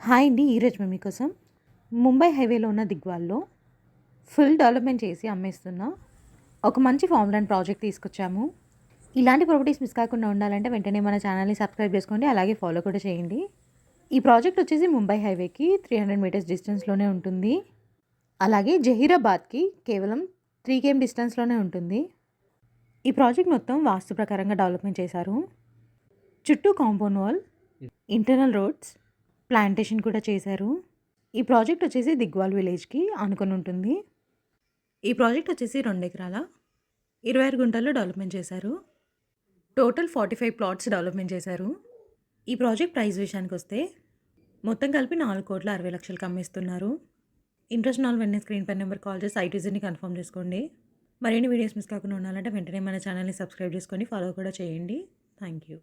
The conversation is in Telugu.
హాయ్ అండి ఈరోజు మేము మీకోసం ముంబై హైవేలో ఉన్న దిగ్వాల్లో ఫుల్ డెవలప్మెంట్ చేసి అమ్మేస్తున్న ఒక మంచి ఫామ్ ల్యాండ్ ప్రాజెక్ట్ తీసుకొచ్చాము. ఇలాంటి ప్రాపర్టీస్ మిస్ కాకుండా ఉండాలంటే వెంటనే మన ఛానల్ని సబ్స్క్రైబ్ చేసుకోండి అలాగే ఫాలో కూడా చేయండి. ఈ ప్రాజెక్ట్ వచ్చేసి ముంబై హైవేకి త్రీ హండ్రెడ్ మీటర్స్ డిస్టెన్స్లోనే ఉంటుంది. అలాగే జహీరాబాద్కి కేవలం త్రీ కేఎం డిస్టెన్స్లోనే ఉంటుంది. ఈ ప్రాజెక్ట్ మొత్తం వాస్తు ప్రకారంగా డెవలప్మెంట్ చేశారు. చుట్టూ compound wall internal roads plantation కూడా చేశారు. ఈ ప్రాజెక్ట్ వచ్చేసి దిగ్వాల్ విలేజ్కి ఆనుకొని ఉంటుంది. ఈ ప్రాజెక్ట్ వచ్చేసి రెండు ఎకరాల? ఇరవై ఆరు గుంటల్లో డెవలప్మెంట్ చేశారు. Total forty five plots development చేశారు. ఈ ప్రాజెక్ట్ ప్రైస్ విషయానికి వస్తే మొత్తం కలిపి నాలుగు కోట్ల అరవై లక్షలకు అమ్మిస్తున్నారు. ఇంట్రెస్ట్ నాలుగు వెంటనే స్క్రీన్ పై నెంబర్ కాల్ చేసి ఐటీజీని కన్ఫర్మ్ చేసుకోండి. మరిన్ని వీడియోస్ మిస్ కాకుండా ఉండాలంటే వెంటనే మన ఛానల్ని సబ్స్క్రైబ్ చేసుకొని ఫాలో కూడా చేయండి. Thank you